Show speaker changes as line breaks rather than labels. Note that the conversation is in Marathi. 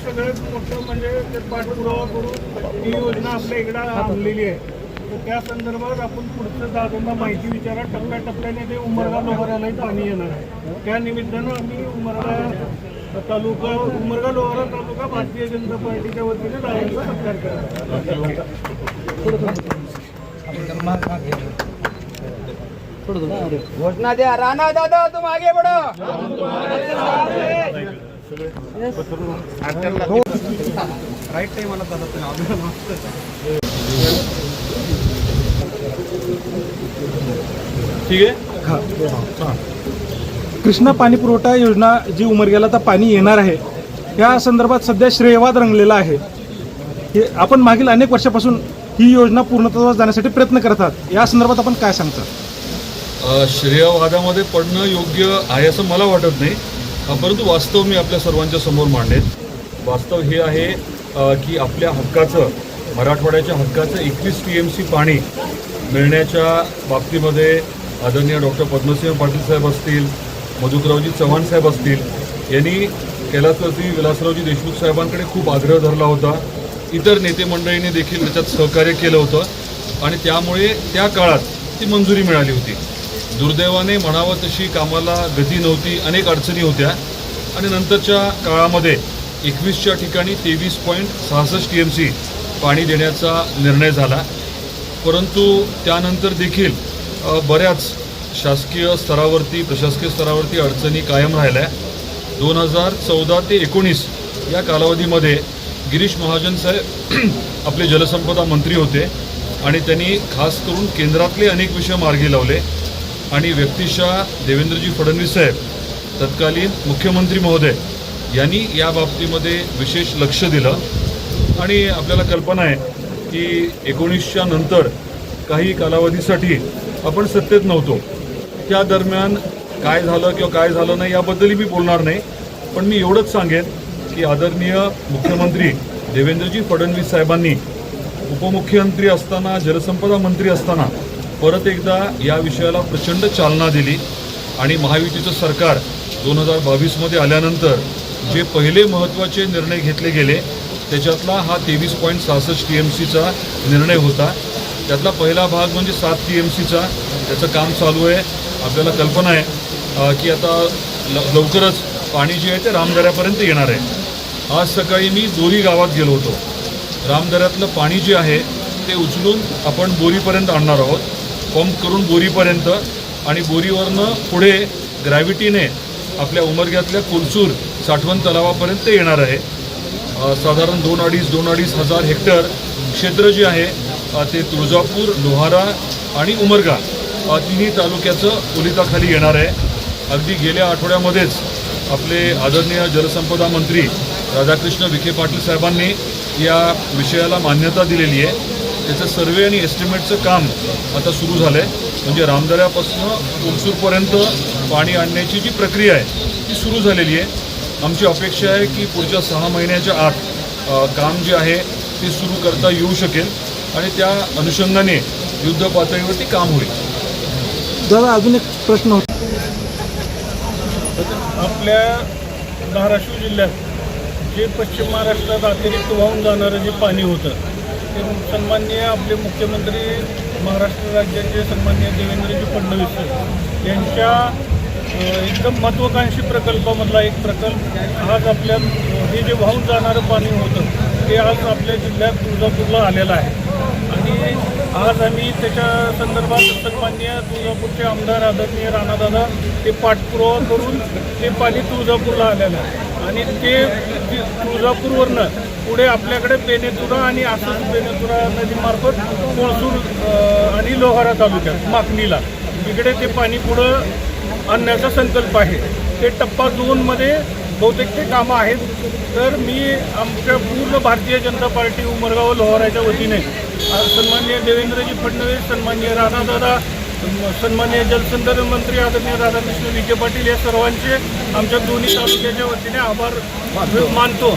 सगळ्यात मोठं म्हणजे ते पाठपुरावा करून ही योजना आपल्या इकडं आणलेली आहे तर त्या संदर्भात आपण पुढचं दादांना माहिती विचारा टप्प्याटप्प्याने ते उमरगा लोहारालाही पाणी येणार आहे त्या निमित्तानं आम्ही उमरगा तालुका उमरगा लोहारा तालुका भारतीय जनता पार्टीच्या वतीने दादांचा सत्कार करा
घोषणा द्या राणा दादा तू मागे बढ़ो
राईट टाइम आला दादा
ठीक आहे
कृष्णा पाणी पुरवठा योजना जी उमरग्याला आता पाणी येणार आहे. या संदर्भात सध्या श्रेयवाद रंगलेला आहे. हे आपण मागील अनेक वर्षापासून ही योजना पूर्णत्वास जाण्यासाठी प्रयत्न करतात. या संदर्भात आपण काय सांगता?
श्रेयवादामध्ये पडणं योग्य आहे असं मला वाटत नाही. परंतु वास्तव मी आपल्या सर्वांच्या समोर मांडेन. वास्तव हे आहे की आपल्या हक्काचं मराठवाड्याच्या हक्काचं एकवीस टी एम सी पाणी मिळण्याच्या बाबतीमध्ये आदरणीय डॉक्टर पद्मसिंह पाटील साहेब असतील मधुकरावजी चव्हाण साहेब असतील यांनी कैलासवरती विलासरावजी देशमुख साहेबांकडे खूप आग्रह धरला होता. इतर नेते मंडळींनी देखील त्याच्यात सहकार्य केलं होतं. आणि त्यामुळे त्या काळात ती मंजुरी मिळाली होती. दुर्दैवाने म्हणावं तशी कामाला गती नव्हती अनेक अडचणी होत्या. आणि नंतरच्या काळामध्ये एकवीसच्या ठिकाणी तेवीस पॉईंट सहासष्ट टी एम सी पाणी देण्याचा निर्णय झाला. परंतु त्यानंतर देखील बऱ्याच शासकीय स्तरावरती प्रशासकीय स्तरावरती अडचणी कायम राहिल्या. दोन हजार चौदा ते एकोणीस या कालावधीमध्ये गिरीश महाजन साहेब आपले जलसंपदा मंत्री होते आणि त्यांनी खास करून केंद्रातले अनेक विषय मार्गी लावले. आणि व्यक्तिशः देवेंद्रजी फडणवीस साहेब तत्कालीन मुख्यमंत्री महोदय यांनी या बाबतीमध्ये विशेष लक्ष दिलं. आणि आपल्याला कल्पना आहे की एकोणीसच्या नंतर काही कालावधीसाठी आपण सत्तेत नव्हतो. त्या दरम्यान काय झालं किंवा काय झालं नाही याबद्दलही मी बोलणार नाही. पण मी एवढंच सांगेन की आदरणीय मुख्यमंत्री देवेंद्रजी फडणवीस साहेबांनी उपमुख्यमंत्री असताना जलसंपदा मंत्री असताना परत एकदा या विषयाला प्रचंड चालना दिली आणि महायुतीचं सरकार दोन हजार बावीसमध्ये आल्यानंतर जे पहिले महत्त्वाचे निर्णय घेतले गेले त्याच्यातला हा तेवीस पॉईंट सहासष्ट टी एम सीचा निर्णय होता. त्यातला पहिला भाग म्हणजे सात टी एम सीचा त्याचं काम चालू आहे. आपल्याला कल्पना आहे की आता ल लवकरच पाणी जे आहे ते रामदऱ्यापर्यंत येणार आहे. आज सकाळी मी बोरी गावात गेलो होतो. रामदऱ्यातलं पाणी जे आहे ते उचलून आपण बोरीपर्यंत आणणार आहोत. पंप करून बोरीपर्यंत आणि बोरीवरनं पुढे ग्रॅव्हिटीने आपल्या उमरग्यातल्या कोलसूर साठवण तलावापर्यंत येणार आहे. साधारण दोन अडीच दोन अडीच हजार हेक्टर क्षेत्र जे आहे ते तुळजापूर लोहारा आणि उमरगा तिन्ही तालुक्याचं ओलिताखाली येणार आहे. अगदी गेल्या आठवड्यामध्येच आपले आदरणीय जलसंपदा मंत्री राधाकृष्ण विखे पाटील साहेबांनी या विषयाला मान्यता दिलेली आहे. त्याचं सर्वे आणि एस्टिमेटचं काम आता सुरू झालं आहे म्हणजे रामदऱ्यापासून उमसूरपर्यंत पाणी आणण्याची जी प्रक्रिया आहे ती सुरू झालेली आहे. आमची अपेक्षा आहे की पुढच्या सहा महिन्याच्या आत काम जे आहे ते सुरू करता येऊ शकेल आणि त्या अनुषंगाने युद्ध पातळीवरती काम होईल.
दादा अजून एक प्रश्न होता.
आपल्या धाराशिव जिल्ह्यात जे पश्चिम महाराष्ट्रात अतिरिक्त वाहून जाणारं जे पाणी होतं ते सन्माननीय आपले मुख्यमंत्री महाराष्ट्र राज्याचे सन्माननीय देवेंद्रजी फडणवीस यांच्या एकदम महत्त्वाकांक्षी प्रकल्पामधला एक प्रकल्प आज आपल्या हे जे वाहून जाणारं पाणी होतं ते आज आपल्या जिल्ह्यात तुळजापूरला आलेलं आहे. आणि आज आम्ही त्याच्या संदर्भात सन्मान्य तुळजापूरचे आमदार आदरणीय राणादादा ते पाठपुरावा करून ते पाणी तुळजापूरला आलेलं आहे आणि ते तुळजापूरवरनं पुढे आपल्याकडे बेनेतुरा आणि आसन बेनेतुरा नदीमार्फत कोळसूर आणि लोहारा तालुक्यात माकणीला तिकडे ते पाणी पुढं आणण्याचा संकल्प आहे. ते टप्पा दोनमध्ये बहुतेक ते कामं आहेत. तर मी आमच्या पूर्ण भारतीय जनता पार्टी उमरगाव लोहाराच्या वतीने सन्मान्य देवेंद्रजी फडणवीस सन्मान्य राणादादा सन्मान्य जलसंधारण मंत्री आदरणीय राधाकृष्ण विखे पाटील या सर्वांचे आमच्या दोन्ही तालुक्याच्या वतीने आभार मानतो.